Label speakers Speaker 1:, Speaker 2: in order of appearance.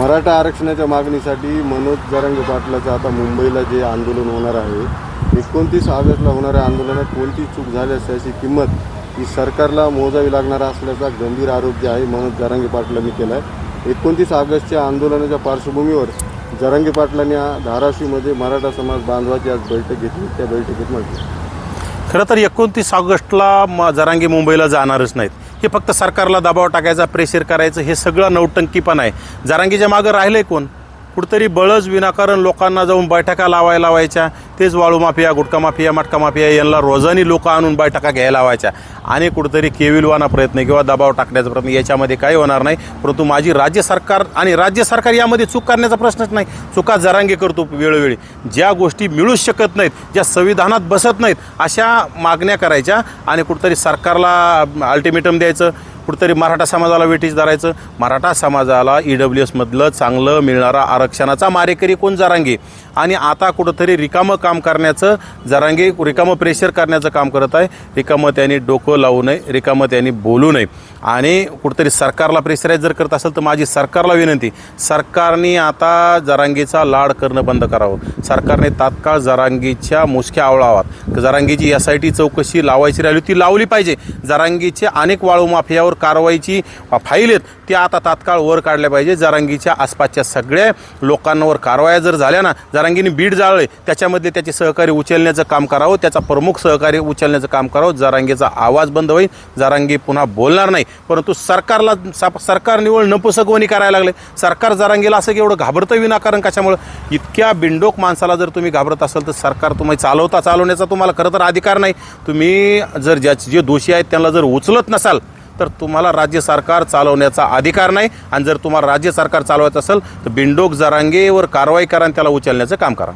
Speaker 1: मराठा आरक्षणाच्या मागणीसाठी मनोज जरंग पाटलाचं आता मुंबईला जे आंदोलन होणार आहे एकोणतीस ऑगस्टला होणाऱ्या आंदोलनात कोणती चूक झाली असल्याची किंमत ही सरकारला मोजावी लागणार असल्याचा गंभीर आरोप जे आहे मनोज जरांगे पाटलांनी केला आहे एकोणतीस ऑगस्टच्या आंदोलनाच्या पार्श्वभूमीवर जरांगे पाटलांनी धाराशिवमध्ये मराठा समाज बांधवाची आज बैठक घेतली त्या बैठकीत म्हटलं.
Speaker 2: खरं तर एकोणतीस ऑगस्टला म जरांगी मुंबईला जाणारच नाहीत. हे फक्त सरकारला दबाव टाकायचा प्रेशर करायचं हे सगळं नौटंकीपण आहे. जरांगीच्या मागं राहिलंय कोण? कुठतरी बळच विनाकारण लोकांना जाऊन बैठका लावायला लावायच्या. तेच वाळू mafia gutkha mafia matka mafia यांना रोजानी लोक आणून बैठका घ्यायला लावायच्या. आणि कुठतरी केविलवाना प्रयत्न किंवा दबाव टाकण्याचा प्रयत्न याच्यामध्ये काही होणार नाही. परंतु माझी राज्य सरकार आणि राज्य सरकार यामध्ये चूक करण्याचा प्रश्नच नाही. चुका जरांगे करतो वेळोवेळी. ज्या गोष्टी मिळूच शकत नाहीत ज्या संविधानात बसत नाहीत अशा मागण्या करायच्या आणि कुठतरी सरकारला अल्टिमेटम द्यायचं. कुठंतरी मराठा समाजाला वेटीस धरायचं. मराठा समाजाला ई डब्ल्यू एसमधलं चांगलं मिळणारा आरक्षणाचा मारेकरी कोण? जरांगे. आणि आता कुठंतरी रिकामं काम करण्याचं जरांगे रिकामं प्रेशर करण्याचं काम करत आहे. रिकामं त्यांनी डोकं लावू नये रिकामं त्यांनी बोलू नये. आणि कुठंतरी सरकारला प्रेशराईज जर करत असेल तर माझी सरकारला विनंती सरकारने आता जरांगीचा लाड करणं बंद करावं. सरकारने तात्काळ जरांगीच्या मुसक्या आवळावात. जरांगीची एस आय टी चौकशी लावायची राहिली ती लावली पाहिजे. जरांगीचे अनेक वाळू माफियावर कारवाईची फाईल आहेत त्या आता तात्काळ वर काढल्या पाहिजे. जरांगीच्या आसपासच्या सगळ्या लोकांवर कारवाया जर झाल्या ना जरांगीने बीड जाळले त्याच्यामध्ये त्याचे सहकारी उचलण्याचं काम करावं त्याचा प्रमुख सहकारी उचलण्याचं काम करावं जरांगीचा आवाज बंद होईल जरांगी पुन्हा बोलणार नाही. परंतु सरकारला सरकार निवड नपुसकवणी करायला लागले. सरकार जरांगीला असं की एवढं घाबरतं विनाकारण कशामुळं? इतक्या बिंडोक माणसाला जर तुम्ही घाबरत असाल तर सरकार तुम्ही चालवता चालवण्याचा तुम्हाला खरं तर अधिकार नाही. तुम्ही जर ज्या जे दोषी आहेत त्यांना जर उचलत नसाल तर तुम्हाला राज्य सरकार चालवण्याचा अधिकार नाही. आणि जर तुम्हाला राज्य सरकार चालवायचं असेल तर बिंडोक जरांगेवर कारवाई करा आणि त्याला उचलण्याचं काम करा.